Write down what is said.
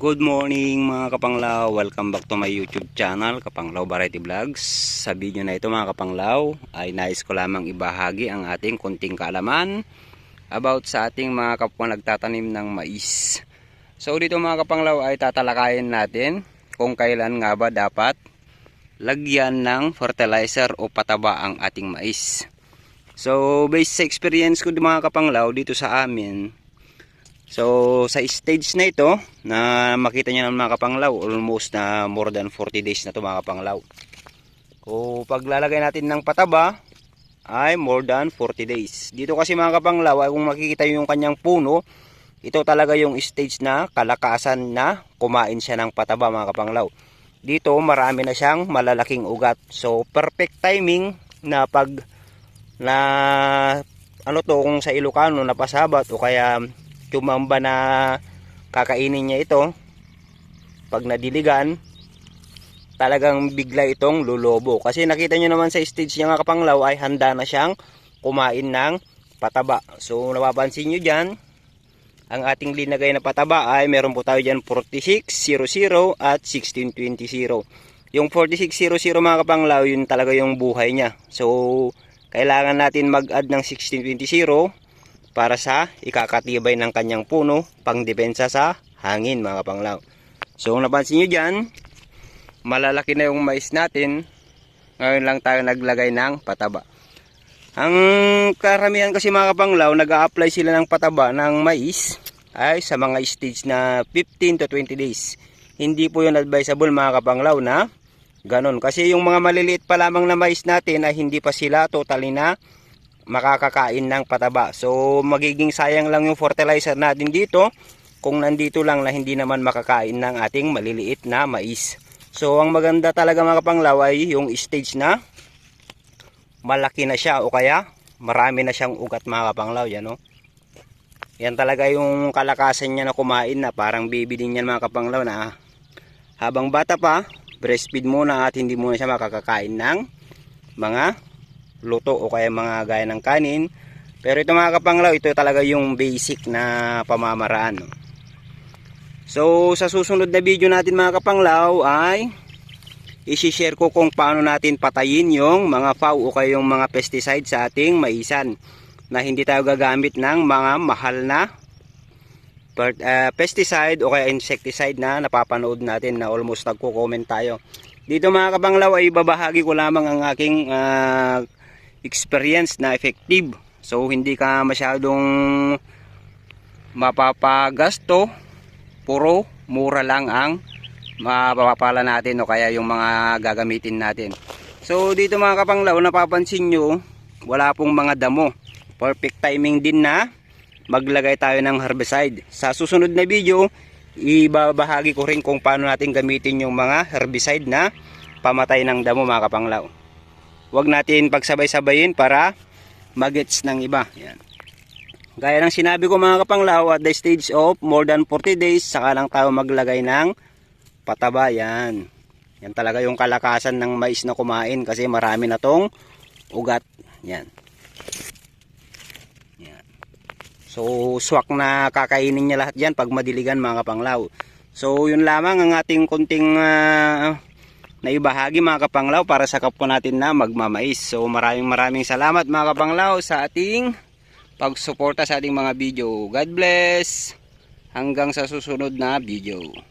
Good morning mga kapanglaw, welcome back to my YouTube channel, Kapanglaw Variety Vlogs. Sa video na ito mga kapanglaw ay nais ko lamang ibahagi ang ating konting kaalaman about sa ating mga kapwa nagtatanim ng mais. So dito mga kapanglaw ay tatalakayin natin kung kailan nga ba dapat lagyan ng fertilizer o pataba ang ating mais. So based sa experience ko mga kapanglaw dito sa amin, So, sa stage na ito, na makita nyo ng mga kapanglaw, almost na more than 40 days na ito mga kapanglaw. Kung paglalagay natin ng pataba, ay more than 40 days. Dito kasi mga kapanglaw, ay kung makikita nyo yung kanyang puno, ito talaga yung stage na kalakasan na kumain siya ng pataba mga kapanglaw. Dito, marami na siyang malalaking ugat. So, perfect timing na pag na ano to kung sa Ilocano napasabat o kaya tumamba na kakainin niya ito. Pag nadiligan talagang bigla itong lulobo. Kasi nakita nyo naman sa stage niya nga kapanglaw ay handa na siyang kumain ng pataba. So napapansin nyo dyan ang ating linagay na pataba ay meron po tayo dyan 4600 at 1620 yung 4600 mga kapanglaw yun talaga yung buhay niya. So kailangan natin mag-add ng 1620 para sa ikakatibay ng kanyang puno pang depensa sa hangin mga kapanglaw. So kung napansin nyo dyan, malalaki na yung mais natin. Ngayon lang tayo naglagay ng pataba. Ang karamihan kasi mga kapanglaw, nag apply sila ng pataba ng mais ay sa mga stage na 15 to 20 days. Hindi po yun advisable mga kapanglaw na ganon. Kasi yung mga maliliit pa lamang na mais natin ay hindi pa sila totally na makakakain ng pataba. So magiging sayang lang yung fertilizer natin dito kung nandito lang na hindi naman makakain ng ating maliliit na mais. So ang maganda talaga mga kapanglaw ay yung stage na malaki na siya o kaya marami na siyang ugat mga kapanglaw. Yan, no? yan talaga yung kalakasan niya na kumain na parang baby din yan mga kapanglaw na habang bata pa breastfeed muna at hindi muna siya makakakain ng mga luto o kaya mga gaya ng kanin. Pero ito mga kapanglaw, ito talaga yung basic na pamamaraan. So sa susunod na video natin mga kapanglaw ay isi-share ko kung paano natin patayin yung mga FAO o kaya yung mga pesticide sa ating maisan na hindi tayo gagamit ng mga mahal na uh, pesticide o kaya insecticide na napapanood natin na almost nagko-comment tayo. Dito mga kabanglaw ay babahagi ko lamang ang aking uh, experience na effective. So hindi ka masyadong mapapagasto, puro mura lang ang mapapala natin o kaya yung mga gagamitin natin. So dito mga kapanglaw, napapansin nyo, wala pong mga damo. Perfect timing din na maglagay tayo ng herbicide. Sa susunod na video, ibabahagi ko rin kung paano natin gamitin yung mga herbicide na pamatay ng damo mga kapanglaw. Huwag natin pagsabay-sabayin para magets ng iba. Yan. Gaya ng sinabi ko mga kapanglaw, at the stage of more than 40 days, saka lang tayo maglagay ng pataba. Yan. Yan talaga yung kalakasan ng mais na kumain kasi marami na tong ugat. Yan. Yan. So, swak na kakainin niya lahat yan pag madiligan mga kapanglaw. So, yun lamang ang ating kunting uh, na ibahagi mga kapanglaw para sa kapwa natin na magmamais. So maraming maraming salamat mga kapanglaw sa ating pagsuporta sa ating mga video. God bless! Hanggang sa susunod na video.